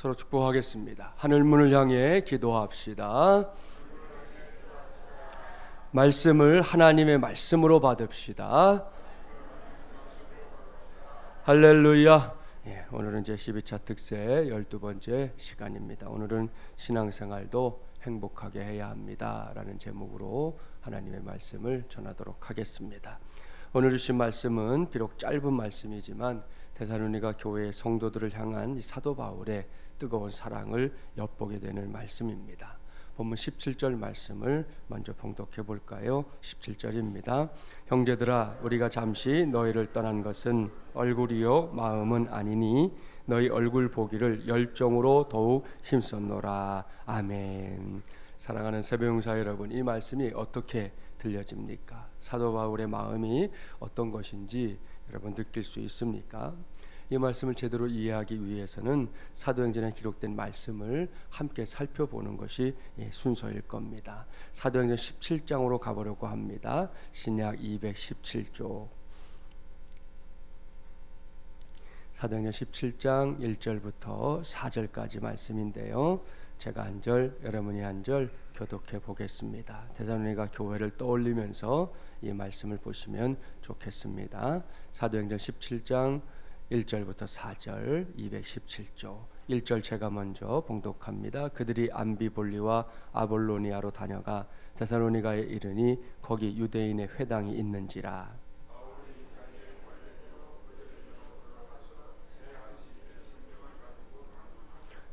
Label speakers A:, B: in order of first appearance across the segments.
A: 서로 축복하겠습니다. 하늘 문을 향해 기도합시다. 말씀을 하나님의 말씀으로 받읍시다. 할렐루야. 예, 오늘은 제 12차 특세 12번째 시간입니다. 오늘은 신앙생활도 행복하게 해야 합니다라는 제목으로 하나님의 말씀을 전하도록 하겠습니다. 오늘 주신 말씀은 비록 짧은 말씀이지만 데살로니가 교회의 성도들을 향한 이 사도 바울의 뜨거운 사랑을 엿보게 되는 말씀입니다. 본문 17절 말씀을 먼저 봉독해 볼까요? 17절입니다. 형제들아 우리가 잠시 너희를 떠난 것은 얼굴이요 마음은 아니니 너희 얼굴 보기를 열정으로 더욱 힘썼노라. 아멘. 사랑하는 새벽용사 여러분, 이 말씀이 어떻게 들려집니까? 사도 바울의 마음이 어떤 것인지 여러분 느낄 수 있습니까? 이 말씀을 제대로 이해하기 위해서는 사도행전에 기록된 말씀을 함께 살펴보는 것이 예, 순서일 겁니다. 사도행전 17장으로 가보려고 합니다. 신약 217조. 사도행전 17장 1절부터 4절까지 말씀인데요. 제가 한 절, 여러분이 한 절 교독해 보겠습니다. 대사로니가 교회를 떠올리면서 이 말씀을 보시면 좋겠습니다. 사도행전 17장 1절부터 4절 217조 1절 제가 먼저 봉독합니다. 그들이 암비볼리와 아볼로니아로 다녀가 데살로니가에 이르니 거기 유대인의 회당이 있는지라.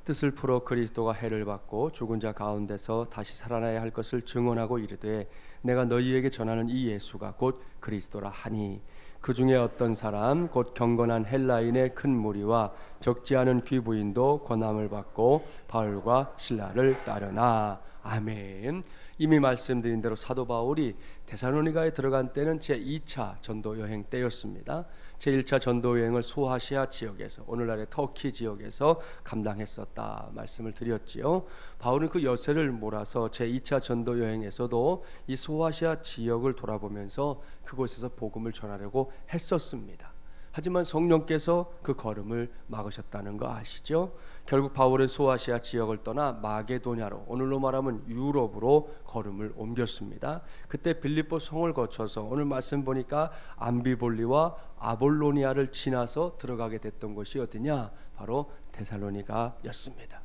A: 뜻을 풀어 그리스도가 해를 받고 죽은 자 가운데서 다시 살아나야 할 것을 증언하고 이르되 내가 너희에게 전하는 이 예수가 곧 그리스도라 하니 그 중에 어떤 사람 곧 경건한 헬라인의 큰 무리와 적지 않은 귀부인도 권함을 받고 바울과 신라를 따르나 아멘. 이미 말씀드린 대로 사도 바울이 데살로니가에 들어간 때는 제 2차 전도 여행 때였습니다. 제 1차 전도 여행을 소아시아 지역에서 오늘날의 터키 지역에서 감당했었다 말씀을 드렸지요. 바울은 그 여세를 몰아서 제 2차 전도 여행에서도 이 소아시아 지역을 돌아보면서 그곳에서 복음을 전하려고 했었습니다. 하지만 성령께서 그 걸음을 막으셨다는 거 아시죠? 결국 바울은 소아시아 지역을 떠나 마게도냐로 오늘로 말하면 유럽으로 걸음을 옮겼습니다. 그때 빌립보 성을 거쳐서 오늘 말씀 보니까 암비볼리와 아볼로니아를 지나서 들어가게 됐던 곳이 어디냐? 바로 데살로니가였습니다.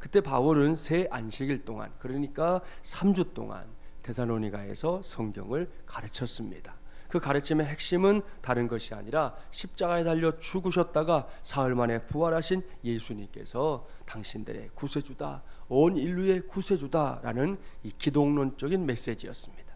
A: 그때 바울은 새 안식일 동안 그러니까 3주 동안 데살로니가에서 성경을 가르쳤습니다. 그 가르침의 핵심은 다른 것이 아니라 십자가에 달려 죽으셨다가 사흘 만에 부활하신 예수님께서 당신들의 구세주다, 온 인류의 구세주다라는 이 기독론적인 메시지였습니다.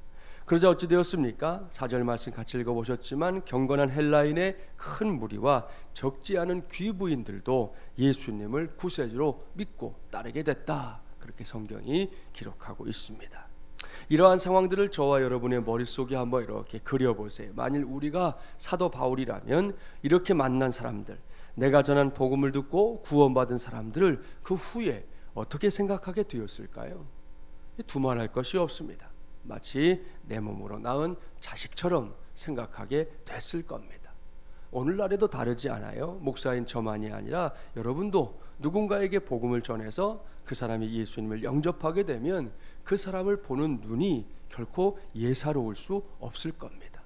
A: 그러자 어찌 되었습니까? 사절 말씀 같이 읽어보셨지만 경건한 헬라인의 큰 무리와 적지 않은 귀부인들도 예수님을 구세주로 믿고 따르게 됐다. 그렇게 성경이 기록하고 있습니다. 이러한 상황들을 저와 여러분의 머릿속에 한번 이렇게 그려보세요. 만일 우리가 사도 바울이라면 이렇게 만난 사람들, 내가 전한 복음을 듣고 구원받은 사람들을 그 후에 어떻게 생각하게 되었을까요? 두말할 것이 없습니다. 마치 내 몸으로 낳은 자식처럼 생각하게 됐을 겁니다. 오늘날에도 다르지 않아요. 목사인 저만이 아니라 여러분도 누군가에게 복음을 전해서 그 사람이 예수님을 영접하게 되면 그 사람을 보는 눈이 결코 예사로울 수 없을 겁니다.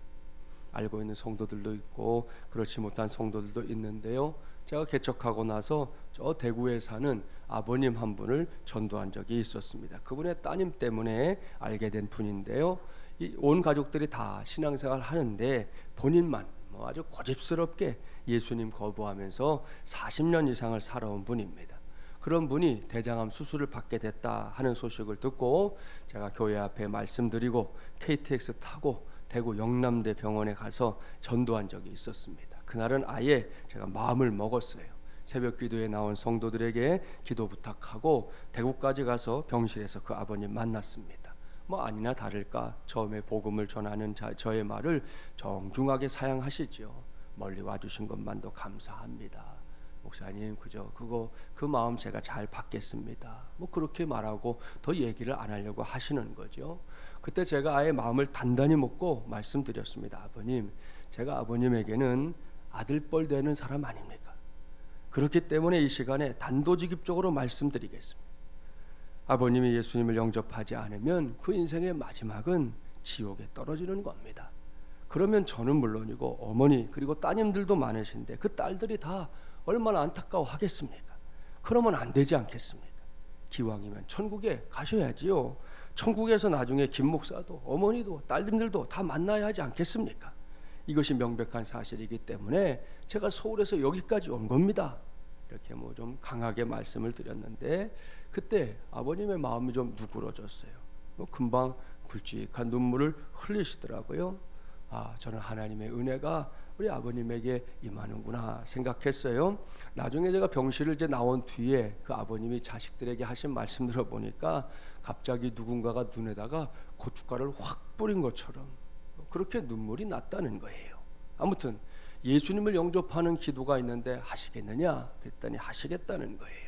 A: 알고 있는 성도들도 있고 그렇지 못한 성도들도 있는데요. 제가 개척하고 나서 저 대구에 사는 아버님 한 분을 전도한 적이 있었습니다. 그분의 따님 때문에 알게 된 분인데요. 온 가족들이 다 신앙생활 하는데 본인만 뭐 아주 고집스럽게 예수님 거부하면서 40년 이상을 살아온 분입니다. 그런 분이 대장암 수술을 받게 됐다 하는 소식을 듣고 제가 교회 앞에 말씀드리고 KTX 타고 대구 영남대 병원에 가서 전도한 적이 있었습니다. 그날은 아예 제가 마음을 먹었어요. 새벽 기도에 나온 성도들에게 기도 부탁하고 대구까지 가서 병실에서 그 아버님 만났습니다. 뭐 아니나 다를까 처음에 복음을 전하는 자, 저의 말을 정중하게 사양하시지요. 멀리 와주신 것만도 감사합니다. 목사님 그저 그거 그 마음 제가 잘 받겠습니다. 뭐 그렇게 말하고 더 얘기를 안 하려고 하시는 거죠. 그때 제가 아예 마음을 단단히 먹고 말씀드렸습니다. 아버님, 제가 아버님에게는 아들뻘 되는 사람 아닙니까? 그렇기 때문에 이 시간에 단도직입적으로 말씀드리겠습니다. 아버님이 예수님을 영접하지 않으면 그 인생의 마지막은 지옥에 떨어지는 겁니다. 그러면 저는 물론이고 어머니 그리고 따님들도 많으신데 그 딸들이 다 얼마나 안타까워하겠습니까? 그러면 안 되지 않겠습니까? 기왕이면 천국에 가셔야지요. 천국에서 나중에 김 목사도 어머니도 딸님들도 다 만나야 하지 않겠습니까? 이것이 명백한 사실이기 때문에 제가 서울에서 여기까지 온 겁니다. 이렇게 뭐 좀 강하게 말씀을 드렸는데 그때 아버님의 마음이 좀 누그러졌어요. 뭐 금방 굵직한 눈물을 흘리시더라고요. 아, 저는 하나님의 은혜가 우리 아버님에게 임하는구나 생각했어요. 나중에 제가 병실을 이제 나온 뒤에 그 아버님이 자식들에게 하신 말씀 들어보니까 갑자기 누군가가 눈에다가 고춧가루를 확 뿌린 것처럼 그렇게 눈물이 났다는 거예요. 아무튼 예수님을 영접하는 기도가 있는데 하시겠느냐? 그랬더니 하시겠다는 거예요.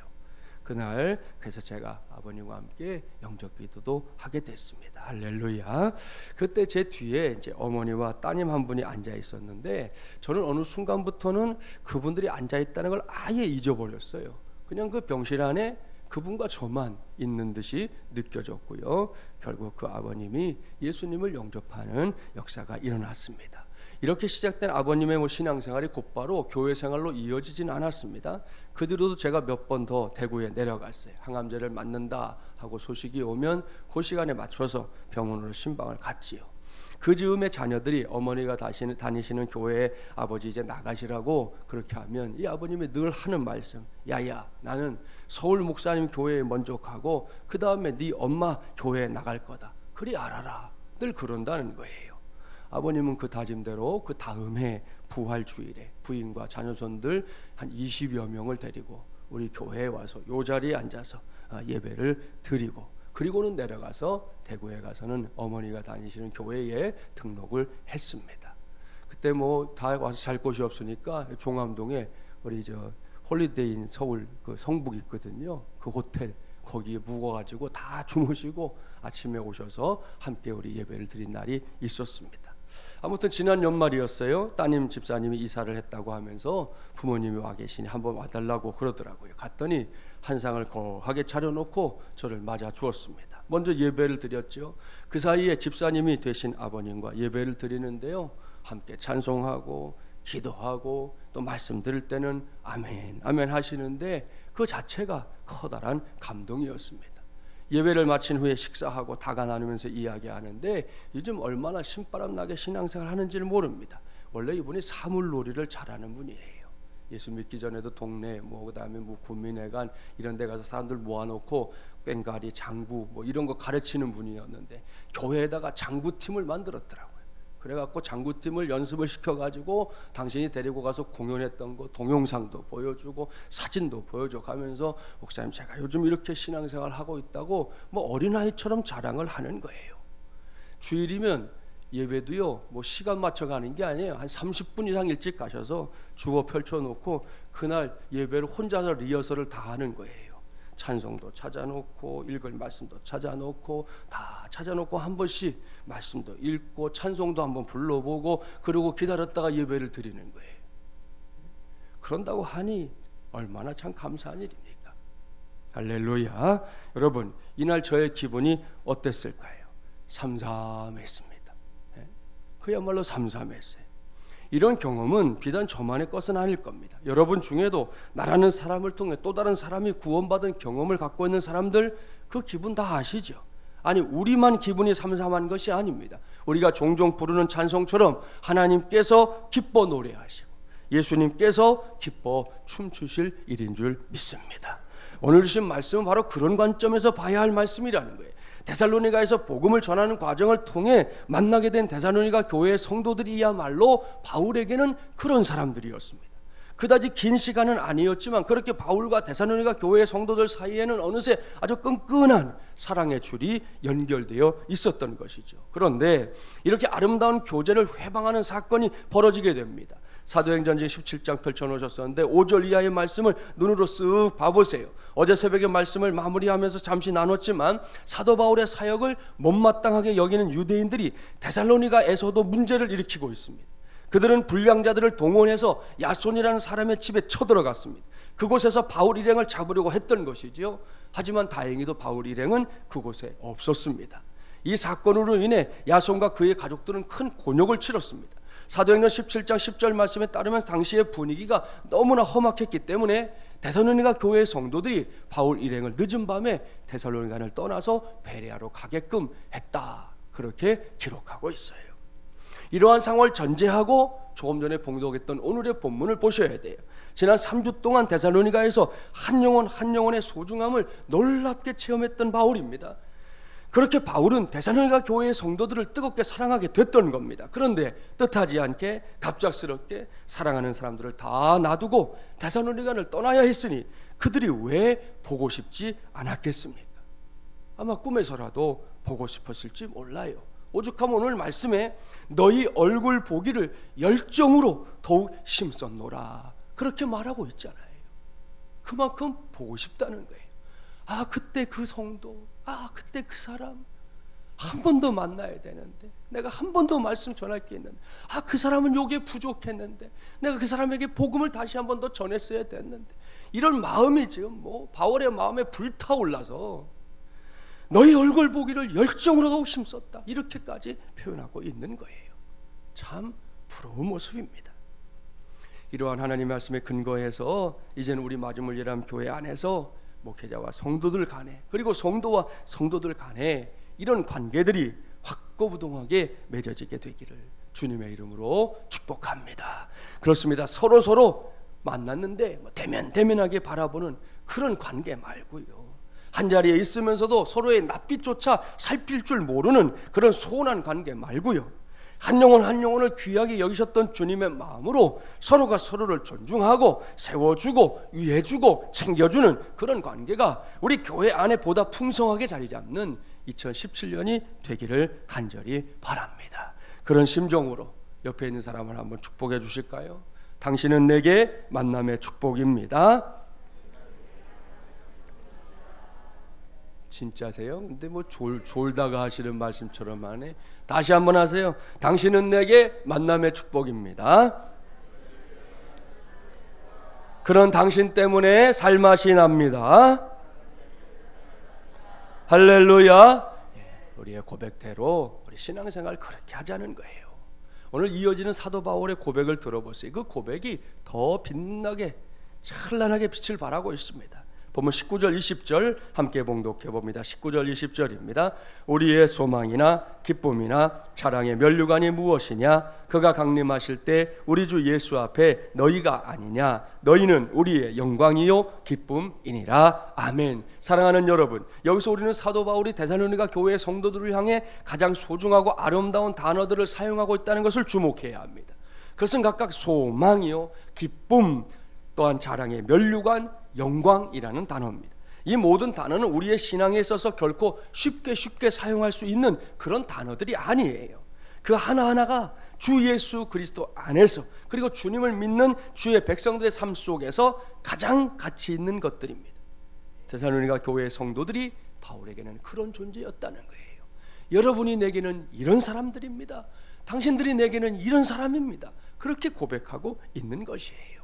A: 그날 그래서 제가 아버님과 함께 영접 기도도 하게 됐습니다. 할렐루야. 그때 제 뒤에 이제 어머니와 따님 한 분이 앉아 있었는데 저는 어느 순간부터는 그분들이 앉아 있다는 걸 아예 잊어버렸어요. 그냥 그 병실 안에 그분과 저만 있는 듯이 느껴졌고요. 결국 그 아버님이 예수님을 영접하는 역사가 일어났습니다. 이렇게 시작된 아버님의 뭐 신앙생활이 곧바로 교회 생활로 이어지진 않았습니다. 그 뒤로도 제가 몇 번 더 대구에 내려갔어요. 항암제를 맞는다 하고 소식이 오면 그 시간에 맞춰서 병원으로 신방을 갔지요. 그 즈음에 자녀들이 어머니가 다니시는 교회에 아버지 이제 나가시라고 그렇게 하면 이 아버님이 늘 하는 말씀 야야 나는 서울 목사님 교회에 먼저 가고 그 다음에 네 엄마 교회에 나갈 거다 그리 알아라 늘 그런다는 거예요 아버님은 그 다짐대로 그 다음 해 부활 주일에 부인과 자녀손들 한 20여 명을 데리고 우리 교회에 와서 요 자리에 앉아서 아, 예배를 드리고 그리고는 내려가서 대구에 가서는 어머니가 다니시는 교회에 등록을 했습니다. 그때 뭐 다 와서 잘 곳이 없으니까 종암동에 우리 저 홀리데이인 서울 그 성북 있거든요. 그 호텔 거기에 묵어가지고 다 주무시고 아침에 오셔서 함께 우리 예배를 드린 날이 있었습니다. 아무튼 지난 연말이었어요. 따님 집사님이 이사를 했다고 하면서 부모님이 와 계시니 한번 와달라고 그러더라고요. 갔더니 한상을 거하게 차려놓고 저를 맞아 주었습니다. 먼저 예배를 드렸죠. 그 사이에 집사님이 되신 아버님과 예배를 드리는데요. 함께 찬송하고 기도하고 또 말씀 들을 때는 아멘 아멘 하시는데 그 자체가 커다란 감동이었습니다. 예배를 마친 후에 식사하고 다가 나누면서 이야기하는데 요즘 얼마나 신바람 나게 신앙생활 하는지를 모릅니다. 원래 이분이 사물놀이를 잘하는 분이에요. 예수 믿기 전에도 동네 뭐 그다음에 뭐 구민회관 이런 데 가서 사람들 모아놓고 꽹가리 장구 뭐 이런 거 가르치는 분이었는데 교회에다가 장구팀을 만들었더라고요. 그래갖고 장구팀을 연습을 시켜가지고 당신이 데리고 가서 공연했던 거 동영상도 보여주고 사진도 보여줘 가면서 목사님 제가 요즘 이렇게 신앙생활 하고 있다고 뭐 어린아이처럼 자랑을 하는 거예요. 주일이면 예배도요 뭐 시간 맞춰 가는 게 아니에요 한 30분 이상 일찍 가셔서 주어 펼쳐놓고 그날 예배를 혼자서 리허설을 다 하는 거예요. 찬송도 찾아놓고 읽을 말씀도 찾아놓고 다 찾아놓고 한 번씩 말씀도 읽고 찬송도 한번 불러보고 그리고 기다렸다가 예배를 드리는 거예요. 그런다고 하니 얼마나 참 감사한 일입니까? 할렐루야. 여러분, 이날 저의 기분이 어땠을까요? 삼삼했습니다. 예? 그야말로 삼삼했어요. 이런 경험은 비단 저만의 것은 아닐 겁니다. 여러분 중에도 나라는 사람을 통해 또 다른 사람이 구원받은 경험을 갖고 있는 사람들 그 기분 다 아시죠? 아니 우리만 기분이 삼삼한 것이 아닙니다. 우리가 종종 부르는 찬송처럼 하나님께서 기뻐 노래하시고 예수님께서 기뻐 춤추실 일인 줄 믿습니다. 오늘 주신 말씀은 바로 그런 관점에서 봐야 할 말씀이라는 거예요. 데살로니가에서 복음을 전하는 과정을 통해 만나게 된 데살로니가 교회의 성도들이야말로 바울에게는 그런 사람들이었습니다. 그다지 긴 시간은 아니었지만 그렇게 바울과 데살로니가 교회의 성도들 사이에는 어느새 아주 끈끈한 사랑의 줄이 연결되어 있었던 것이죠. 그런데 이렇게 아름다운 교제를 회방하는 사건이 벌어지게 됩니다. 사도행전지 17장 펼쳐놓으셨었는데 5절 이하의 말씀을 눈으로 쓱 봐보세요. 어제 새벽에 말씀을 마무리하면서 잠시 나눴지만 사도 바울의 사역을 못마땅하게 여기는 유대인들이 데살로니가에서도 문제를 일으키고 있습니다. 그들은 불량자들을 동원해서 야손이라는 사람의 집에 쳐들어갔습니다. 그곳에서 바울 일행을 잡으려고 했던 것이지요. 하지만 다행히도 바울 일행은 그곳에 없었습니다. 이 사건으로 인해 야손과 그의 가족들은 큰 곤욕을 치렀습니다. 사도행전 17장 10절 말씀에 따르면 당시의 분위기가 너무나 험악했기 때문에 데살로니가 교회의 성도들이 바울 일행을 늦은 밤에 데살로니가를 떠나서 베레아로 가게끔 했다. 그렇게 기록하고 있어요. 이러한 상황을 전제하고 조금 전에 봉독했던 오늘의 본문을 보셔야 돼요. 지난 3주 동안 데살로니가에서 한 영혼 한 영혼의 소중함을 놀랍게 체험했던 바울입니다. 그렇게 바울은 데살로니가 교회의 성도들을 뜨겁게 사랑하게 됐던 겁니다. 그런데 뜻하지 않게 갑작스럽게 사랑하는 사람들을 다 놔두고 데살로니가를 떠나야 했으니 그들이 왜 보고 싶지 않았겠습니까? 아마 꿈에서라도 보고 싶었을지 몰라요. 오죽하면 오늘 말씀에 너희 얼굴 보기를 열정으로 더욱 심썼노라 그렇게 말하고 있잖아요. 그만큼 보고 싶다는 거예요. 아 그때 그 성도, 아 그때 그 사람 한 번 더 만나야 되는데 내가 한 번 더 말씀 전할 게 있는데 아 그 사람은 요게 부족했는데 내가 그 사람에게 복음을 다시 한 번 더 전했어야 됐는데 이런 마음이 지금 뭐 바울의 마음에 불타올라서 너희 얼굴 보기를 열정으로 힘썼다 이렇게까지 표현하고 있는 거예요. 참 부러운 모습입니다. 이러한 하나님 말씀에 근거해서 이제는 우리 마지막 예람 교회 안에서 목회자와 성도들 간에 그리고 성도와 성도들 간에 이런 관계들이 확고부동하게 맺어지게 되기를 주님의 이름으로 축복합니다. 그렇습니다. 서로 서로 만났는데 뭐 대면 대면하게 바라보는 그런 관계 말고요. 한 자리에 있으면서도 서로의 낯빛조차 살필 줄 모르는 그런 소원한 관계 말고요. 한 영혼 한 영혼을 귀하게 여기셨던 주님의 마음으로 서로가 서로를 존중하고 세워주고 위해주고 챙겨주는 그런 관계가 우리 교회 안에 보다 풍성하게 자리 잡는 2017년이 되기를 간절히 바랍니다. 그런 심정으로 옆에 있는 사람을 한번 축복해 주실까요? 당신은 내게 만남의 축복입니다. 진짜세요? 근데 뭐 졸, 졸다가 하시는 말씀처럼 하네. 다시 한번 하세요. 당신은 내게 만남의 축복입니다. 그런 당신 때문에 살맛이 납니다. 할렐루야. 예, 우리의 고백대로 우리 신앙생활 그렇게 하자는 거예요. 오늘 이어지는 사도 바울의 고백을 들어보세요. 그 고백이 더 빛나게 찬란하게 빛을 발하고 있습니다. 보면 19절 20절 함께 봉독해 봅니다. 19절 20절입니다. 우리의 소망이나 기쁨이나 자랑의 면류관이 무엇이냐? 그가 강림하실 때 우리 주 예수 앞에 너희가 아니냐? 너희는 우리의 영광이요 기쁨이니라. 아멘. 사랑하는 여러분, 여기서 우리는 사도 바울이 데살로니가 교회 성도들을 향해 가장 소중하고 아름다운 단어들을 사용하고 있다는 것을 주목해야 합니다. 그것은 각각 소망이요 기쁨 또한 자랑의 면류관 영광이라는 단어입니다. 이 모든 단어는 우리의 신앙에 있어서 결코 쉽게 쉽게 사용할 수 있는 그런 단어들이 아니에요. 그 하나하나가 주 예수 그리스도 안에서 그리고 주님을 믿는 주의 백성들의 삶 속에서 가장 가치 있는 것들입니다. 데살로니가 교회의 성도들이 바울에게는 그런 존재였다는 거예요. 여러분이 내게는 이런 사람들입니다. 당신들이 내게는 이런 사람입니다. 그렇게 고백하고 있는 것이에요.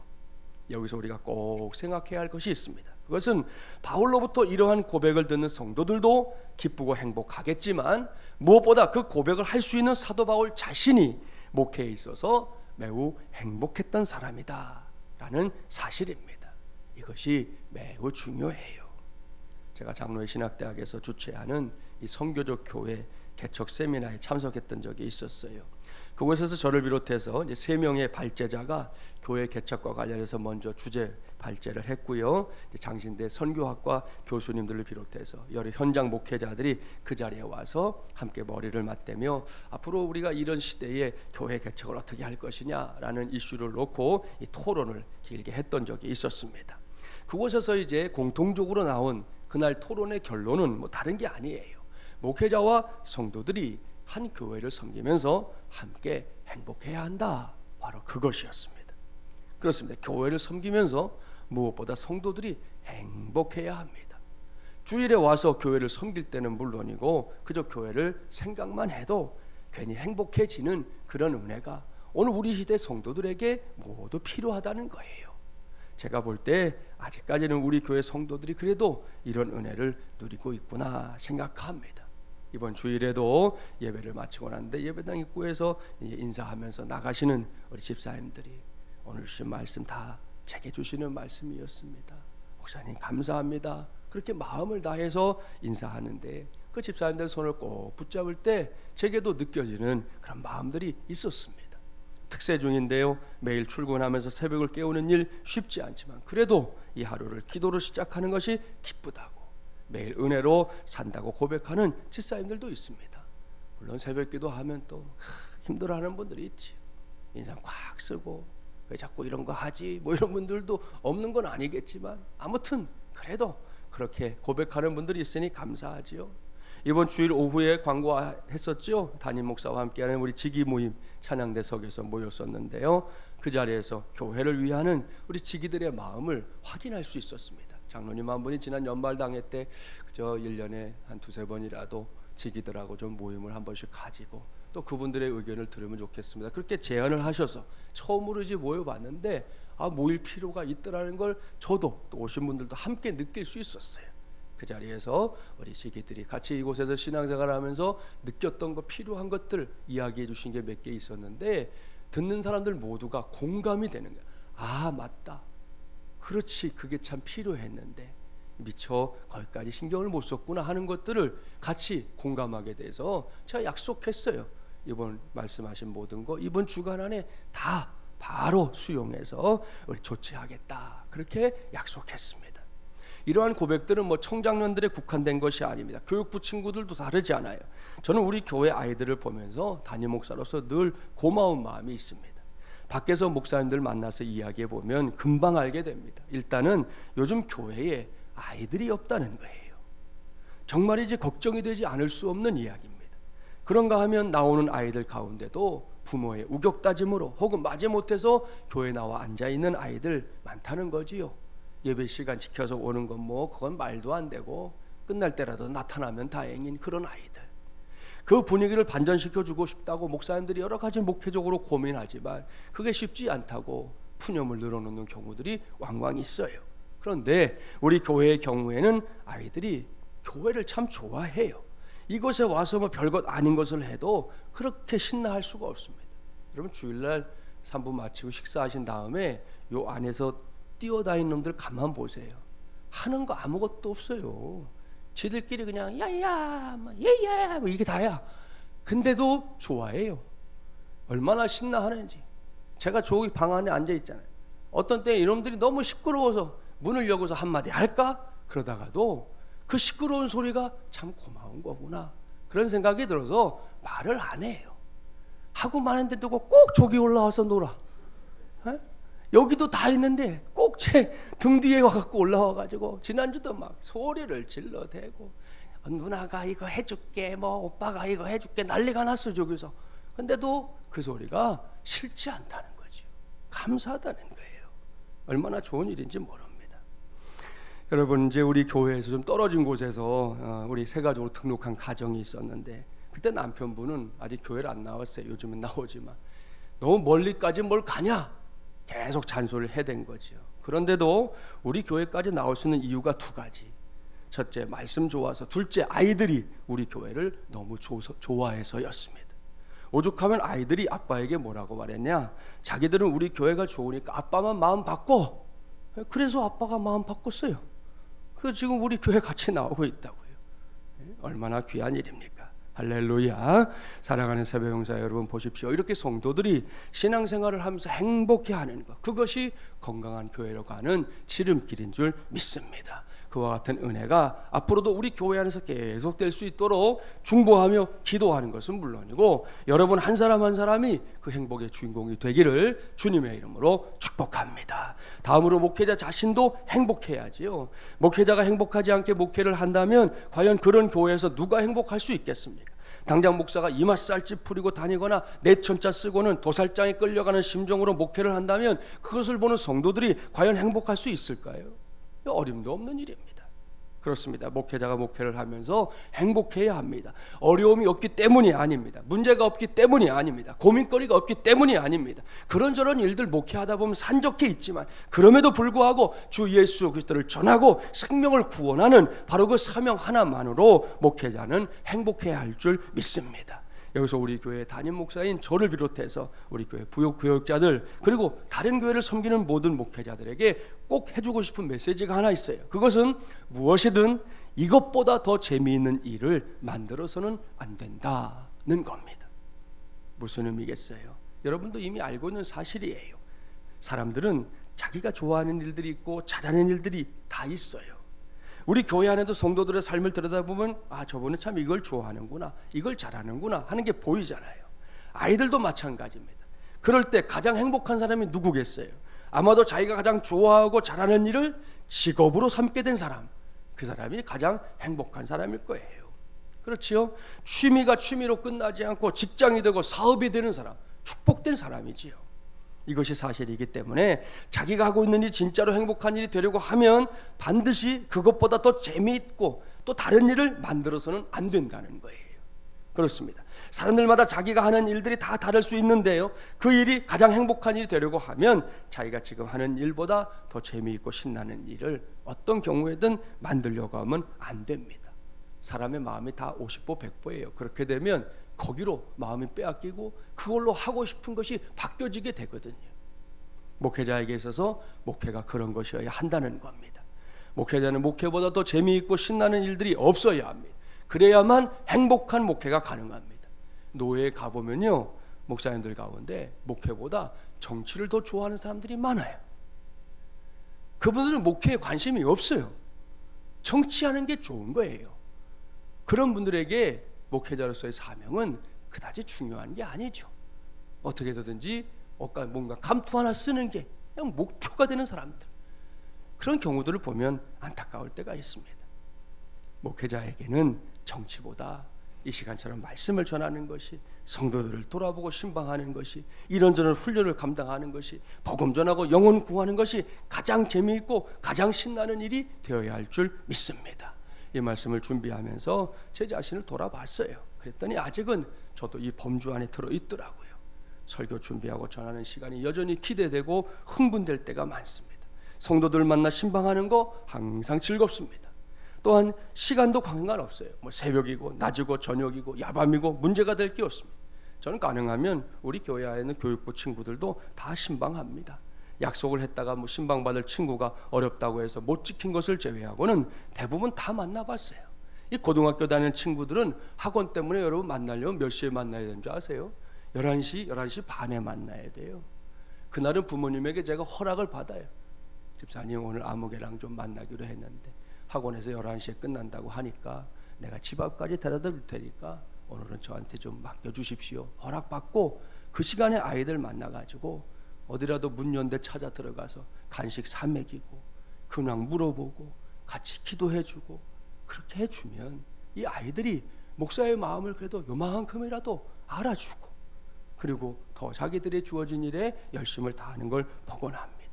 A: 여기서 우리가 꼭 생각해야 할 것이 있습니다. 그것은 바울로부터 이러한 고백을 듣는 성도들도 기쁘고 행복하겠지만 무엇보다 그 고백을 할 수 있는 사도 바울 자신이 목회에 있어서 매우 행복했던 사람이다라는 사실입니다. 이것이 매우 중요해요. 제가 장로의 신학대학에서 주최하는 이 성교적 교회 개척 세미나에 참석했던 적이 있었어요. 그곳에서 저를 비롯해서 이제 세 명의 발제자가 교회 개척과 관련해서 먼저 주제 발제를 했고요. 장신대 선교학과 교수님들을 비롯해서 여러 현장 목회자들이 그 자리에 와서 함께 머리를 맞대며 앞으로 우리가 이런 시대에 교회 개척을 어떻게 할 것이냐라는 이슈를 놓고 이 토론을 길게 했던 적이 있었습니다. 그곳에서 이제 공통적으로 나온 그날 토론의 결론은 뭐 다른 게 아니에요. 목회자와 성도들이 한 교회를 섬기면서 함께 행복해야 한다. 바로 그것이었습니다. 그렇습니다. 교회를 섬기면서 무엇보다 성도들이 행복해야 합니다. 주일에 와서 교회를 섬길 때는 물론이고 그저 교회를 생각만 해도 괜히 행복해지는 그런 은혜가 오늘 우리 시대 성도들에게 모두 필요하다는 거예요. 제가 볼 때 아직까지는 우리 교회 성도들이 그래도 이런 은혜를 누리고 있구나 생각합니다. 이번 주일에도 예배를 마치고 났는데 예배당 입구에서 인사하면서 나가시는 우리 집사님들이 오늘 주신 말씀 다 제게 주시는 말씀이었습니다. 목사님 감사합니다. 그렇게 마음을 다해서 인사하는데 그 집사님들 손을 꼭 붙잡을 때 제게도 느껴지는 그런 마음들이 있었습니다. 특세 중인데요. 매일 출근하면서 새벽을 깨우는 일 쉽지 않지만 그래도 이 하루를 기도로 시작하는 것이 기쁘다고 매일 은혜로 산다고 고백하는 집사님들도 있습니다. 물론 새벽 기도하면 또 힘들어하는 분들이 있지. 인상 꽉 쓰고 왜 자꾸 이런 거 하지? 뭐 이런 분들도 없는 건 아니겠지만 아무튼 그래도 그렇게 고백하는 분들이 있으니 감사하지요. 이번 주일 오후에 광고했었죠. 담임 목사와 함께하는 우리 지기 모임 찬양대석에서 모였었는데요. 그 자리에서 교회를 위하는 우리 지기들의 마음을 확인할 수 있었습니다. 장로님 한 분이 지난 연말 당회 때 그저 1년에 한 두세 번이라도 지기들하고 좀 모임을 한 번씩 가지고 또 그분들의 의견을 들으면 좋겠습니다. 그렇게 제안을 하셔서 처음으로 이제 모여봤는데 아 모일 필요가 있더라는 걸 저도 또 오신 분들도 함께 느낄 수 있었어요. 그 자리에서 우리 시기들이 같이 이곳에서 신앙생활을 하면서 느꼈던 거 필요한 것들 이야기해 주신 게 몇 개 있었는데 듣는 사람들 모두가 공감이 되는 거야. 아 맞다. 그렇지 그게 참 필요했는데 미처 거기까지 신경을 못 썼구나 하는 것들을 같이 공감하게 돼서 제가 약속했어요. 이번 말씀하신 모든 거 이번 주간 안에 다 바로 수용해서 우리 조치하겠다. 그렇게 약속했습니다. 이러한 고백들은 뭐 청장년들에 국한된 것이 아닙니다. 교육부 친구들도 다르지 않아요. 저는 우리 교회 아이들을 보면서 담임 목사로서 늘 고마운 마음이 있습니다. 밖에서 목사님들 만나서 이야기해 보면 금방 알게 됩니다. 일단은 요즘 교회에 아이들이 없다는 거예요. 정말이지 걱정이 되지 않을 수 없는 이야기입니다. 그런가 하면 나오는 아이들 가운데도 부모의 우격다짐으로 혹은 마지못해서 교회 나와 앉아 있는 아이들 많다는 거지요. 예배 시간 지켜서 오는 건 뭐 그건 말도 안 되고 끝날 때라도 나타나면 다행인 그런 아이들. 그 분위기를 반전시켜 주고 싶다고 목사님들이 여러 가지 목표적으로 고민하지만 그게 쉽지 않다고 푸념을 늘어놓는 경우들이 왕왕 있어요. 그런데 우리 교회의 경우에는 아이들이 교회를 참 좋아해요. 이곳에 와서 뭐 별것 아닌 것을 해도 그렇게 신나할 수가 없습니다. 여러분 주일날 3부 마치고 식사하신 다음에 요 안에서 뛰어다니는 놈들 가만 보세요. 하는 거 아무것도 없어요. 지들끼리 그냥 야야, 뭐 예예, 뭐 이게 다야. 근데도 좋아해요. 얼마나 신나하는지. 제가 저기 방 안에 앉아 있잖아요. 어떤 때 이놈들이 너무 시끄러워서 문을 열고서 한마디 할까? 그러다가도 그 시끄러운 소리가 참 고마운 거구나. 그런 생각이 들어서 말을 안 해요. 하고 누구 꼭 저기 올라와서 놀아. 에? 여기도 다 있는데 꼭 제 등 뒤에 와갖고 올라와가지고 지난주도 막 소리를 질러대고 어, 누나가 이거 해줄게 뭐 오빠가 이거 해줄게 난리가 났어 저기서. 근데도 그 소리가 싫지 않다는 거죠 감사하다는 거예요. 얼마나 좋은 일인지 모릅니다. 여러분 이제 우리 교회에서 좀 떨어진 곳에서 어, 우리 세 가족으로 등록한 가정이 있었는데 그때 남편분은 아직 교회를 안 나왔어요. 요즘은 나오지만. 너무 멀리까지 뭘 가냐 계속 잔소리를 해댄 거죠. 그런데도 우리 교회까지 나올 수 있는 이유가 두 가지. 첫째, 말씀 좋아서. 둘째, 아이들이 우리 교회를 너무 좋아해서였습니다. 오죽하면 아이들이 아빠에게 뭐라고 말했냐? 자기들은 우리 교회가 좋으니까 아빠만 마음 바꿔. 그래서 아빠가 마음 바꿨어요. 그 지금 우리 교회 같이 나오고 있다고요. 얼마나 귀한 일입니까? 할렐루야. 사랑하는 새벽용사 여러분 보십시오. 이렇게 성도들이 신앙생활을 하면서 행복해하는 것. 그것이 건강한 교회로 가는 지름길인 줄 믿습니다. 그와 같은 은혜가 앞으로도 우리 교회 안에서 계속될 수 있도록 중보하며 기도하는 것은 물론이고 여러분 한 사람 한 사람이 그 행복의 주인공이 되기를 주님의 이름으로 축복합니다. 다음으로 목회자 자신도 행복해야지요. 목회자가 행복하지 않게 목회를 한다면 과연 그런 교회에서 누가 행복할 수 있겠습니까? 당장 목사가 이마살집 풀이고 다니거나 내천자 쓰고는 도살장에 끌려가는 심정으로 목회를 한다면 그것을 보는 성도들이 과연 행복할 수 있을까요? 어림도 없는 일입니다. 그렇습니다. 목회자가 목회를 하면서 행복해야 합니다. 어려움이 없기 때문이 아닙니다. 문제가 없기 때문이 아닙니다. 고민거리가 없기 때문이 아닙니다. 그런저런 일들 목회하다 보면 산적해 있지만 그럼에도 불구하고 주 예수 그리스도를 전하고 생명을 구원하는 바로 그 사명 하나만으로 목회자는 행복해야 할 줄 믿습니다. 여기서 우리 교회 담임 목사인 저를 비롯해서 우리 교회 부역 교역자들 그리고 다른 교회를 섬기는 모든 목회자들에게 꼭 해주고 싶은 메시지가 하나 있어요. 그것은 무엇이든 이것보다 더 재미있는 일을 만들어서는 안 된다는 겁니다. 무슨 의미겠어요? 여러분도 이미 알고 있는 사실이에요. 사람들은 자기가 좋아하는 일들이 있고 잘하는 일들이 다 있어요. 우리 교회 안에도 성도들의 삶을 들여다보면 아 저분은 참 이걸 좋아하는구나 이걸 잘하는구나 하는 게 보이잖아요. 아이들도 마찬가지입니다. 그럴 때 가장 행복한 사람이 누구겠어요? 아마도 자기가 가장 좋아하고 잘하는 일을 직업으로 삼게 된 사람 그 사람이 가장 행복한 사람일 거예요. 그렇지요? 취미가 취미로 끝나지 않고 직장이 되고 사업이 되는 사람 축복된 사람이지요 이것이 사실이기 때문에 자기가 하고 있는 일이 진짜로 행복한 일이 되려고 하면 반드시 그것보다 더 재미있고 또 다른 일을 만들어서는 안 된다는 거예요. 그렇습니다. 사람들마다 자기가 하는 일들이 다 다를 수 있는데요. 그 일이 가장 행복한 일이 되려고 하면 자기가 지금 하는 일보다 더 재미있고 신나는 일을 어떤 경우에든 만들려고 하면 안 됩니다. 사람의 마음이 다 50보 100보예요. 그렇게 되면 거기로 마음이 빼앗기고 그걸로 하고 싶은 것이 바뀌어지게 되거든요. 목회자에게 있어서 목회가 그런 것이어야 한다는 겁니다. 목회자는 목회보다 더 재미있고 신나는 일들이 없어야 합니다. 그래야만 행복한 목회가 가능합니다. 노예에 가보면요. 목사님들 가운데 목회보다 정치를 더 좋아하는 사람들이 많아요. 그분들은 목회에 관심이 없어요. 정치하는 게 좋은 거예요. 그런 분들에게 목회자로서의 사명은 그다지 중요한 게 아니죠. 어떻게 되든지 뭔가 감투 하나 쓰는 게 그냥 목표가 되는 사람들. 그런 경우들을 보면 안타까울 때가 있습니다. 목회자에게는 정치보다 이 시간처럼 말씀을 전하는 것이 성도들을 돌아보고 신방하는 것이 이런저런 훈련을 감당하는 것이 복음 전하고 영혼 구하는 것이 가장 재미있고 가장 신나는 일이 되어야 할 줄 믿습니다. 이 말씀을 준비하면서 제 자신을 돌아봤어요. 그랬더니 아직은 저도 이 범주 안에 들어 있더라고요. 설교 준비하고 전하는 시간이 여전히 기대되고 흥분될 때가 많습니다. 성도들 만나 신방하는 거 항상 즐겁습니다. 또한 시간도 관관없어요. 뭐 새벽이고 낮이고 저녁이고 야밤이고 문제가 될 게 없습니다. 저는 가능하면 우리 교회 안에 있는 교육부 친구들도 다 신방합니다. 약속을 했다가 뭐 신방 받을 친구가 어렵다고 해서 못 지킨 것을 제외하고는 대부분 다 만나봤어요. 이 고등학교 다니는 친구들은 학원 때문에 여러분 만나려면 몇 시에 만나야 되는 줄 아세요? 11시, 11시 반에 만나야 돼요. 그날은 부모님에게 제가 허락을 받아요. 집사님 오늘 아무개랑 좀 만나기로 했는데 학원에서 11시에 끝난다고 하니까 내가 집 앞까지 데려다 줄 테니까 오늘은 저한테 좀 맡겨 주십시오. 허락받고 그 시간에 아이들 만나 가지고 어디라도 문 연대 찾아 들어가서 간식 사 먹이고 근황 물어보고 같이 기도해주고 그렇게 해주면 이 아이들이 목사의 마음을 그래도 요만큼이라도 알아주고 그리고 더 자기들의 주어진 일에 열심을 다하는 걸 보곤 합니다.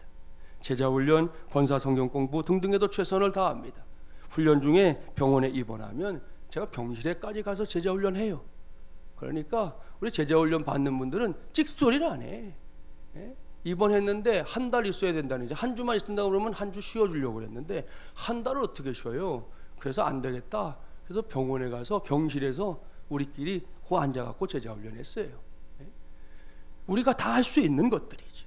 A: 제자 훈련, 권사 성경 공부 등등에도 최선을 다합니다. 훈련 중에 병원에 입원하면 제가 병실에까지 가서 제자 훈련해요. 그러니까 우리 제자 훈련 받는 분들은 찍소리를 안 해. 예? 입원했는데 한 달 있어야 된다는 이제 한 주만 있는다 그러면 한 주 쉬어 주려고 그랬는데 한 달을 어떻게 쉬어요? 그래서 안 되겠다. 그래서 병원에 가서 병실에서 우리끼리 고 앉아 갖고 제자 훈련했어요. 예? 우리가 다 할 수 있는 것들이지.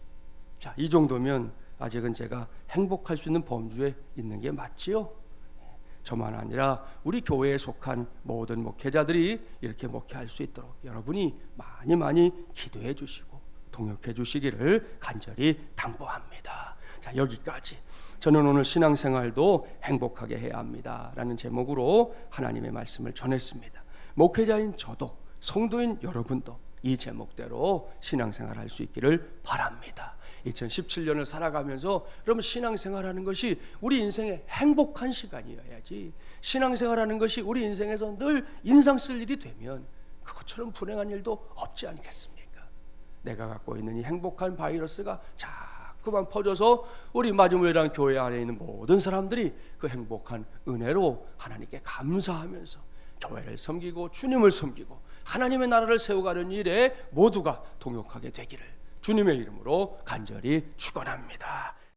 A: 자, 이 정도면 아직은 제가 행복할 수 있는 범주에 있는 게 맞지요. 예. 저만 아니라 우리 교회에 속한 모든 목회자들이 이렇게 목회할 수 있도록 여러분이 많이 많이 기도해 주시고 동역해 주시기를 간절히 당부합니다. 자, 여기까지. 저는 오늘 신앙생활도 행복하게 해야 합니다 라는 제목으로 하나님의 말씀을 전했습니다. 목회자인 저도 성도인 여러분도 이 제목대로 신앙생활 할 수 있기를 바랍니다. 2017년을 살아가면서 여러분 신앙생활 하는 것이 우리 인생의 행복한 시간이어야지 신앙생활 하는 것이 우리 인생에서 늘 인상 쓸 일이 되면 그것처럼 불행한 일도 없지 않겠습니까? 내가 갖고 있는 이 행복한 바이러스가 자꾸 그만 퍼져서 우리 마지못이라는 교회 안에 있는 모든 사람들이 그 행복한 은혜로 하나님께 감사하면서 교회를 섬기고 주님을 섬기고 하나님의 나라를 세워가는 일에 모두가 동역하게 되기를 주님의 이름으로 간절히 축원합니다.